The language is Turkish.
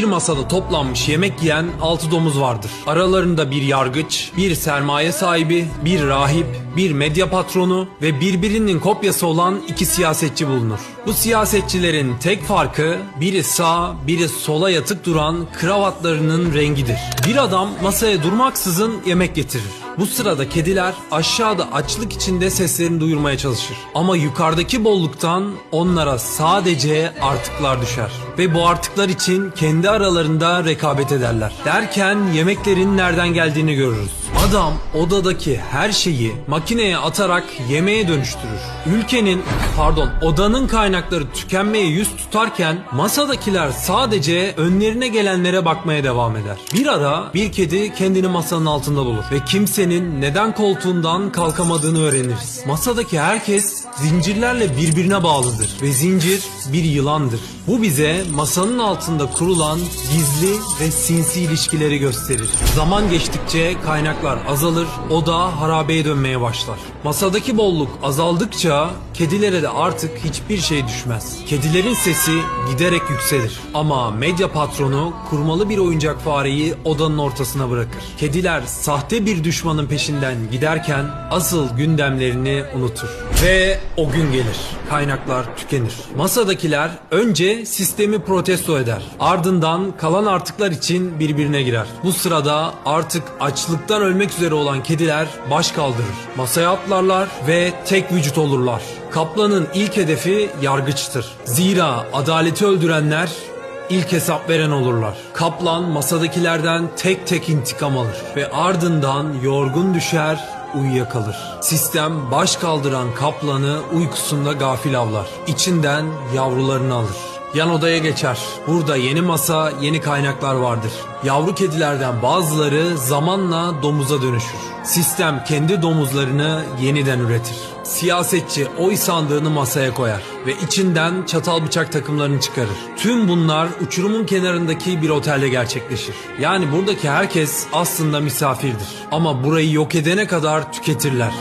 Bir masada toplanmış yemek yiyen altı domuz vardır. Aralarında bir yargıç, bir sermaye sahibi, bir rahip, bir medya patronu ve birbirinin kopyası olan iki siyasetçi bulunur. Bu siyasetçilerin tek farkı biri sağ, biri sola yatık duran kravatlarının rengidir. Bir adam masaya durmaksızın yemek getirir. Bu sırada kediler aşağıda açlık içinde seslerini duyurmaya çalışır. Ama yukarıdaki bolluktan onlara sadece artıklar düşer. Ve bu artıklar için kendi aralarında rekabet ederler. Derken yemeklerin nereden geldiğini görürüz. Adam odadaki her şeyi makineye atarak yemeğe dönüştürür. Ülkenin, pardon odanın kaynakları tükenmeye yüz tutarken masadakiler sadece önlerine gelenlere bakmaya devam eder. Bir ara bir kedi kendini masanın altında bulur ve kimsenin neden koltuğundan kalkamadığını öğreniriz. Masadaki herkes zincirlerle birbirine bağlıdır ve zincir bir yılandır. Bu bize masanın altında kurulan gizli ve sinsi ilişkileri gösterir. Zaman geçtikçe kaynaklar azalır, oda harabeye dönmeye başlar. Masadaki bolluk azaldıkça kedilere de artık hiçbir şey düşmez. Kedilerin sesi giderek yükselir. Ama medya patronu kurmalı bir oyuncak fareyi odanın ortasına bırakır. Kediler sahte bir düşmanın peşinden giderken asıl gündemlerini unutur. Ve o gün gelir. Kaynaklar tükenir. Masadakiler önce sistemi protesto eder. Ardından kalan artıklar için birbirine girer. Bu sırada artık açlıktan ölmek üzere olan kediler baş kaldırır. Masaya atlarlar ve tek vücut olurlar. Kaplanın ilk hedefi yargıçtır. Zira adaleti öldürenler ilk hesap veren olurlar. Kaplan masadakilerden tek tek intikam alır ve ardından yorgun düşer uyuyakalır. Sistem baş kaldıran kaplanı uykusunda gafil avlar. İçinden yavrularını alır. Yan odaya geçer. Burada yeni masa, yeni kaynaklar vardır. Yavru kedilerden bazıları zamanla domuza dönüşür. Sistem kendi domuzlarını yeniden üretir. Siyasetçi oy sandığını masaya koyar ve içinden çatal bıçak takımlarını çıkarır. Tüm bunlar uçurumun kenarındaki bir otelde gerçekleşir. Yani buradaki herkes aslında misafirdir. Ama burayı yok edene kadar tüketirler.